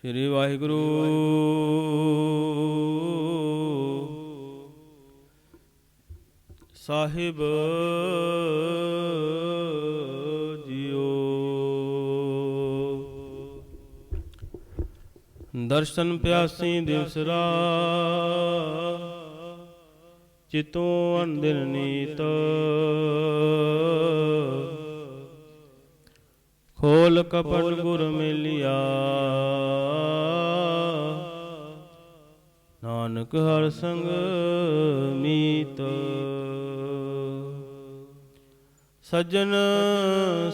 ਸ੍ਰੀ ਵਾਹਿਗੁਰੂ। ਸਾਹਿਬ JIO. ਦਰਸ਼ਨ ਪਿਆਸੀ ਦਿਵਸਰਾ ਚਿਤੋਂ ਅੰਦਿਰ ਨੀਤ। ਖੋਲ ਕਪਟ ਗੁਰ ਮਿਲਿਆ। ਨਾਨਕ ਹਰ ਸੰਗ ਮੀਤ। ਸੱਜਣ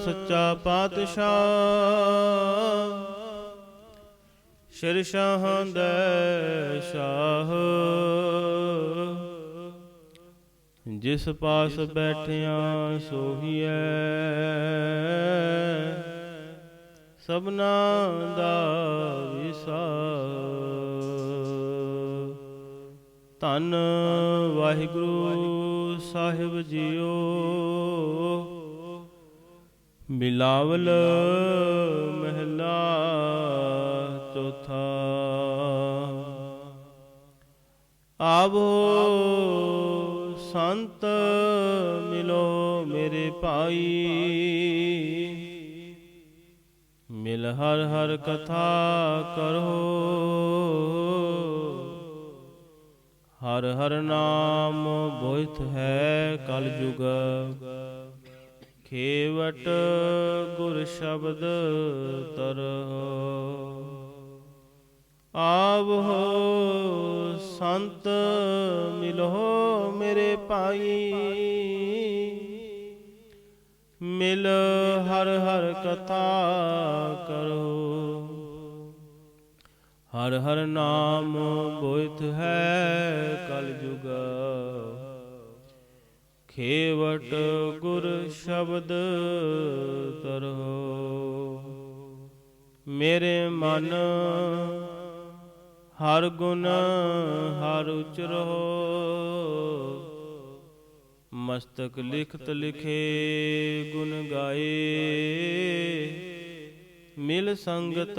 ਸੱਚਾ ਪਾਤਸ਼ਾਹ, ਸ਼ਿਰ ਸ਼ਾਹਾਂ ਦੇ ਸ਼ਾਹ। ਜਿਸ ਪਾਸ ਬੈਠਿਆ ਸੋਹੀਐ, ਸਭਨਾ ਦਾ ਵਿਸਾ ਧੰਨ ਵਾਹਿਗੁਰੂ ਸਾਹਿਬ ਜੀਓ। ਬਿਲਾਵਲ ਮਹਿਲਾ ਚੌਥਾ। ਆਵੋ ਸੰਤ ਮਿਲੋ ਮੇਰੇ ਭਾਈ। ਮਿਲ ਹਰ ਹਰ ਕਥਾ ਕਰੋ। ਹਰ ਹਰ ਨਾਮ ਬੋਇਥ ਹੈ ਕਲ ਜੁਗ। ਖੇਵਟ ਗੁਰ ਸ਼ਬਦ ਤਰੋ ਹੋ। ਸੰਤ ਮਿਲੋ ਮੇਰੇ ਭਾਈ। ਮਿਲ ਹਰ ਹਰ ਕਥਾ ਕਰੋ। ਹਰ ਹਰ ਨਾਮ ਬੋਇਥ ਹੈ ਕਲ ਜੁਗ। ਖੇਵਟ ਗੁਰ ਸ਼ਬਦ ਤਰੋ ਮੇਰੇ ਮਨ ਹਰ ਗੁਣ ਹਰ ਉਚਰੋ। ਮਸਤਕ ਲਿਖਤ ਲਿਖੇ ਗੁਣ ਗਾਏ। ਮਿਲ ਸੰਗਤ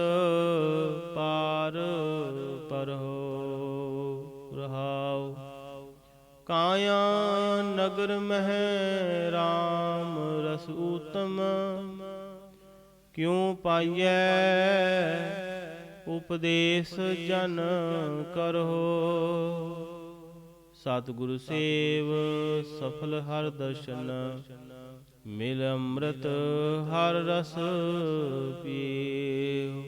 ਪਾਰ ਪਰਹੋ ਰਹਾਉ। ਕਾਇਆ ਨਗਰ ਮਹਿ RAM ਰਸ ਊਤਮ, ਕਿਉ ਪਾਈਐ ਉਪਦੇਸ਼ ਜਨ ਕਰੋ ਸਤਿਗੁਰ ਸੇਵ ਸਫਲ ਹਰ ਦਰਸ਼ਨ ਮਿਲ ਅੰਮ੍ਰਿਤ, ਹਰ ਰਸ ਪੀਓ।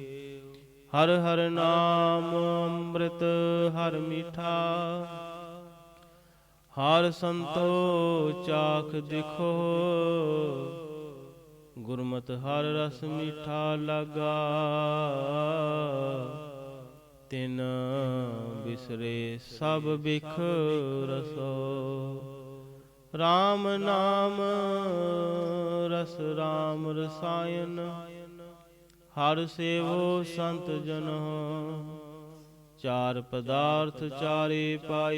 ਹਰ ਹਰ ਨਾਮ ਅੰਮ੍ਰਿਤ, ਹਰ ਮੀਠਾ। ਹਰ ਸੰਤੋ ਚਾਖ ਦਿਖੋ। ਗੁਰਮਤ ਹਰ ਰਸ ਮੀਠਾ ਲਗਾ। ਤਿਨ ਬਿਸਰੇ ਸਭ ਬਿਖ ਰਸੋ। RAM ਨਾਮ, ਰਸ RAM ਰਸਾਇਨ ਹਰ ਸੇਵੋ ਸੰਤ ਜਨ, ਚਾਰ ਪਦਾਰਥ ਚਾਰੇ ਪਾਏ।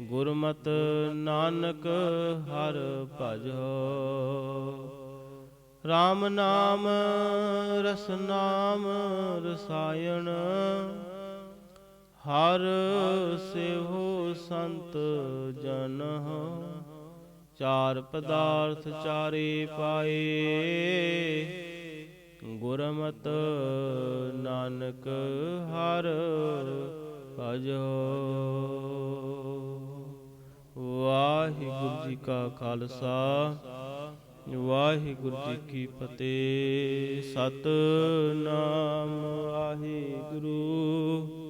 ਗੁਰਮਤ ਨਾਨਕ ਹਰ ਭਜੋ। RAM ਨਾਮ, ਰਸ ਨਾਮ, ਰਸਾਇਣ। ਹਰ ਸਿਹੋ ਸੰਤ ਜਨ ਚਾਰ ਪਦਾਰਥ ਚਾਰੇ ਪਾਏ, ਗੁਰਮਤ ਨਾਨਕ ਹਰ ਭਜੋ। ਵਾਹਿਗੁਰੂ ਜੀ ਕਾ ਖਾਲਸਾ, ਵਾਹਿਗੁਰੂ ਜੀ ਕੀ ਫਤਿਹ। ਸਤਨਾਮ ਵਾਹਿਗੁਰੂ।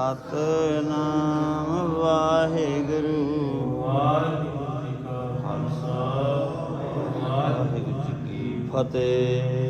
ਸਤਨਾਮ ਵਾਹਿਗੁਰੂ। ਵਾਹਿਗੁਰੂ ਜੀ ਵਾਹਿਗੁਰੂ ਜੀ ਕੀ ਫਤਿਹ।